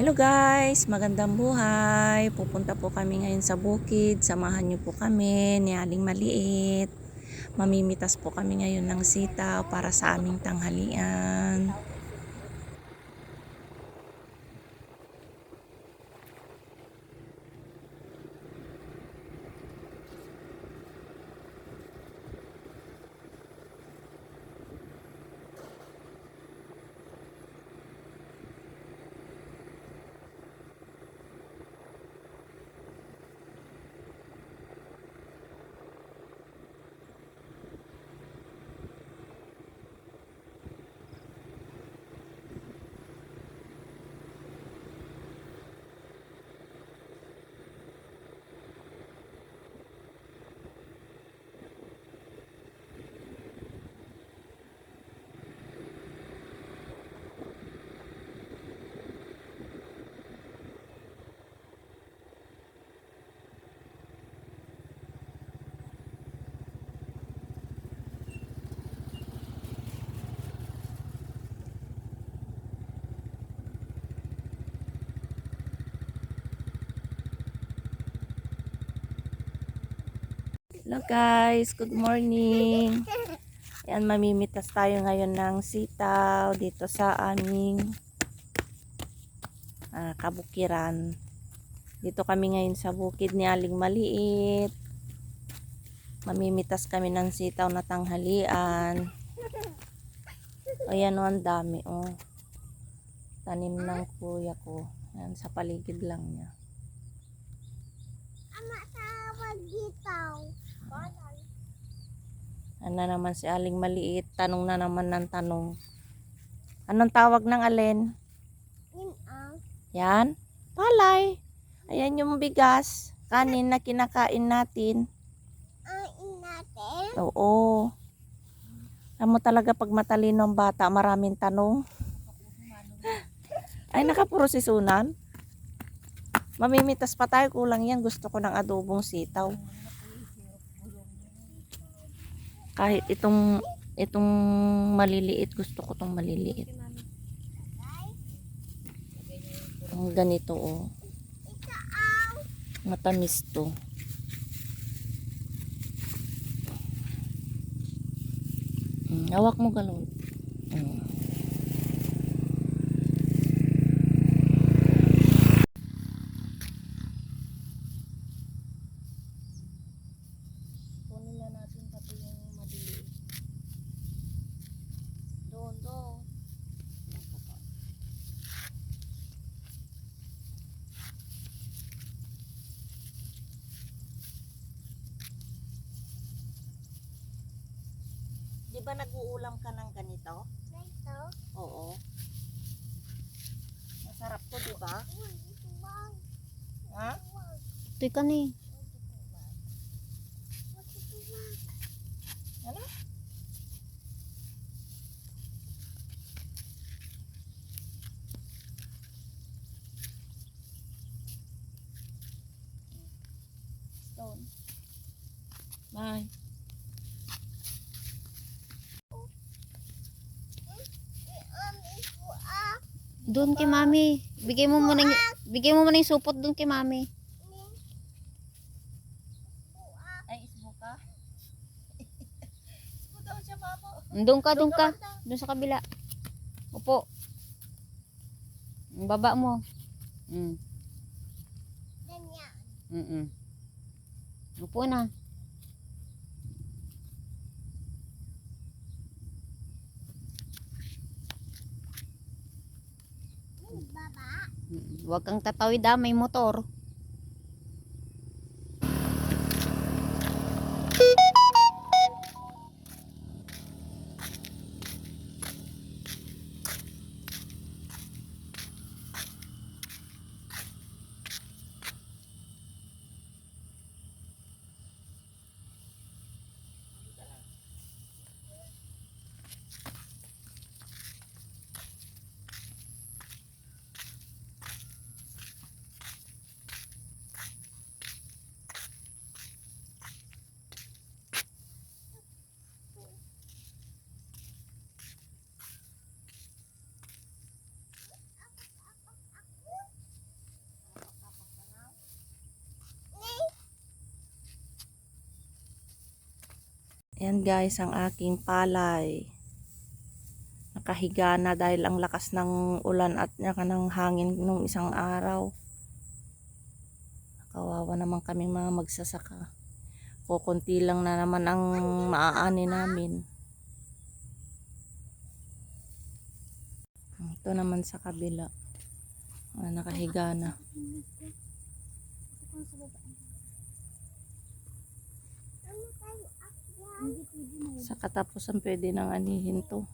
Hello guys, magandang buhay. Pupunta po kami ngayon sa bukid. Samahan niyo po kami ni Aling Maliit. Mamimitas po kami ngayon ng sitaw para sa aming tanghalian. Hello guys, good morning. Yan, mamimitas tayo ngayon ng sitaw dito sa aming ah, kabukiran. Dito kami ngayon sa bukid ni Aling Maliit. Mamimitas kami ng sitaw na tanghalian. Ayan o, ang dami o. Tanim ng kuya ko. Yan, sa paligid lang niya. Ama tawag dito. Ano na naman si Aling Maliit. Tanong na naman ng tanong. Anong tawag ng alin? Yan. Palay. Ayan yung bigas. Kanin na kinakain natin. natin. Oo. Alam mo talaga pag matalino ang bata, maraming tanong. Ay, nakapuro si Sunan. Mamimitas pa tayo. Kulang yan. Gusto ko ng adobong sitaw. Kahit itong itong maliliit, gusto ko tong maliliit. Ang ganito oh. Matamis to. Mm, hawak mo galon. Mm. Kunin na natin pati yung madiliit. Doon, doon. Di ba nag-uulam ka ng ganito? ito. Oo. Masarap to, di ba? Ha? Ito ka ni. Ano? Stone. Bye. Um, ito ang Doon kay mami. Bigay mo muna yung, bigay mo muna yung supot doon kay mami. Ay, isbo ka? Isbo daw siya, mamo. Doon ka, doon ka. Doon sa kabila. Upo. Ang Baba mo. Mm. ganyan. Mm -mm. Upo na. Yung baba. Mm. Huwag kang tatawid ah, may motor. Ayan guys, ang aking palay. Nakahiga na dahil ang lakas ng ulan at naka ng hangin nung isang araw. Kawawa naman kami mga magsasaka. Kukunti lang na naman ang maaani namin. Ito naman sa kabila. Ah, nakahiga na. Ano tayo? Sa katapusan pwede nang anihin to.